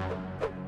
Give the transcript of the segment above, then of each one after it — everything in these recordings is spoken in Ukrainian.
Thank you.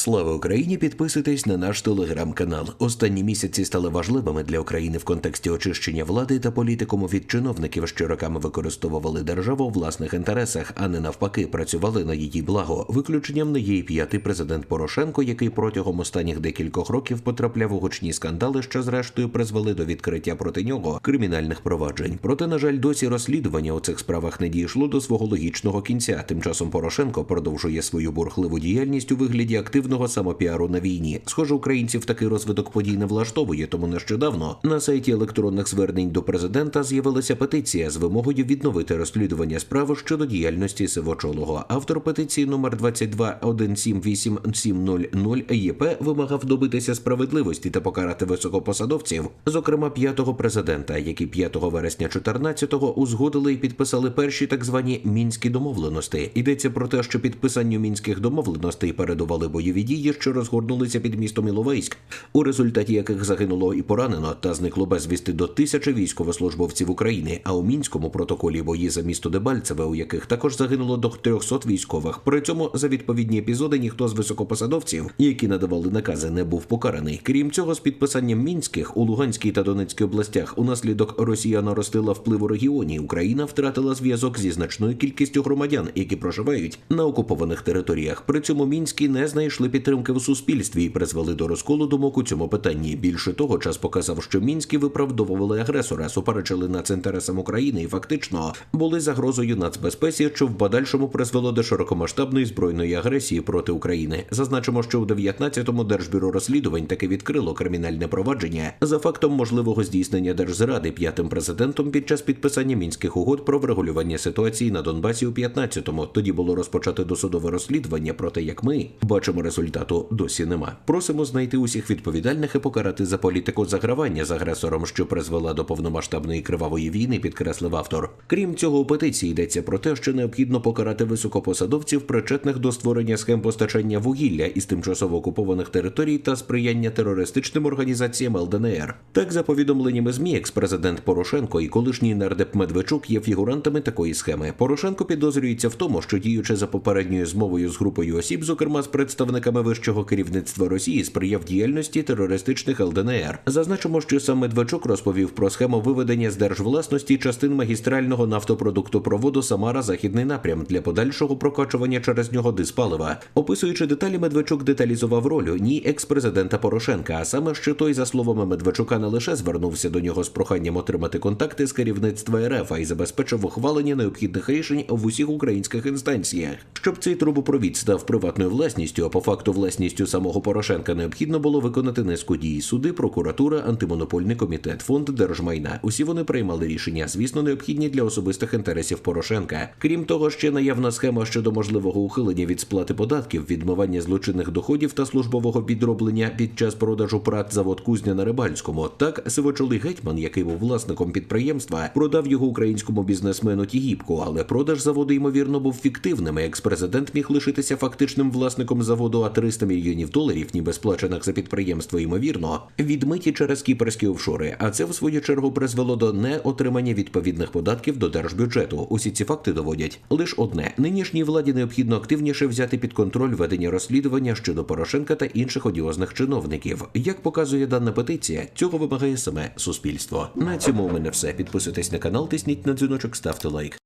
Слава Україні! Підписуйтесь на наш телеграм-канал. Останні місяці стали важливими для України в контексті очищення влади та політикуму від чиновників, що роками використовували державу у власних інтересах, а не навпаки, працювали на її благо. Виключенням не є і п'ятий президент Порошенко, який протягом останніх декількох років потрапляв у гучні скандали, що зрештою призвели до відкриття проти нього кримінальних проваджень. Проте, на жаль, досі розслідування у цих справах не дійшло до свого логічного кінця. Тим часом Порошенко продовжує свою бурхливу діяльність у вигляді активного самопіару на війні. Схоже, українців такий розвиток подій не влаштовує, тому нещодавно на сайті електронних звернень до президента з'явилася петиція з вимогою відновити розслідування справи щодо діяльності Сивочолого. Автор петиції номер 2217800 ЄП вимагав добитися справедливості та покарати високопосадовців, зокрема п'ятого президента, які 5 вересня 14-го узгодили і підписали перші так звані мінські домовленості. Йдеться про те, що підписанню мінських домовленостей передували бойові дії, що розгорнулися під містом Іловайськ, у результаті яких загинуло і поранено та зникло безвісти до тисячі військовослужбовців України. А у мінському протоколі бої за місто Дебальцеве, у яких також загинуло до 300 військових. При цьому за відповідні епізоди ніхто з високопосадовців, які надавали накази, не був покараний. Крім цього, з підписанням мінських у Луганській та Донецькій областях унаслідок Росія наростила вплив у регіоні. Україна втратила зв'язок зі значною кількістю громадян, які проживають на окупованих територіях. При цьому мінські не знайшли підтримки в суспільстві і призвели до розколу думок у цьому питанні. Більше того, час показав, що мінські виправдовували агресора, суперечили націнтересам України і фактично були загрозою нацбезпеці, що в подальшому призвело до широкомасштабної збройної агресії проти України. Зазначимо, що у 19-му держбюро розслідувань таки відкрило кримінальне провадження за фактом можливого здійснення держзради п'ятим президентом під час підписання мінських угод про врегулювання ситуації на Донбасі у 15-му. Тоді було розпочато досудове розслідування. Проте, як ми бачимо, результату досі нема. Просимо знайти усіх відповідальних і покарати за політику загравання з агресором, що призвела до повномасштабної кривавої війни, підкреслив автор. Крім цього, у петиції йдеться про те, що необхідно покарати високопосадовців, причетних до створення схем постачання вугілля із тимчасово окупованих територій та сприяння терористичним організаціям ЛДНР. Так, за повідомленнями ЗМІ, екс-президент Порошенко і колишній нардеп Медведчук є фігурантами такої схеми. Порошенко підозрюється в тому, що діючи за попередньою змовою з групою осіб, зокрема з представниками вищого керівництва Росії, сприяв діяльності терористичних ЛДНР. Зазначимо, що сам Медведчук розповів про схему виведення з держвласності частин магістрального нафтопродуктопроводу Самара Західний напрям для подальшого прокачування через нього диспалива. Описуючи деталі, Медведчук деталізував роль ні екс-президента Порошенка, а саме що той, за словами Медведчука, не лише звернувся до нього з проханням отримати контакти з керівництва РФ, а й забезпечив ухвалення необхідних рішень в усіх українських інстанціях. Щоб цей трубопровід став приватною власністю, а по факту власністю самого Порошенка необхідно було виконати низку дій. Суди, прокуратура, антимонопольний комітет, фонд держмайна. Усі вони приймали рішення, звісно, необхідні для особистих інтересів Порошенка. Крім того, ще наявна схема щодо можливого ухилення від сплати податків, відмивання злочинних доходів та службового підроблення під час продажу прат завод Кузня на Рибальському. Так, сивочолий гетьман, який був власником підприємства, продав його українському бізнесмену Тігіпку, але продаж заводу ймовірно був фіктивним. Екс-президент міг лишитися фактичним власником заводу, а 300 мільйонів доларів, ніби сплачених за підприємство, ймовірно, відмиті через кіперські офшори. А це в свою чергу призвело до неотримання відповідних податків до держбюджету. Усі ці факти доводять лише одне: нинішній владі необхідно активніше взяти під контроль ведення розслідування щодо Порошенка та інших одіозних чиновників. Як показує дана петиція, цього вимагає саме суспільство. На цьому у мене все. Підписуйтесь на канал, тисніть на дзвіночок, ставте лайк.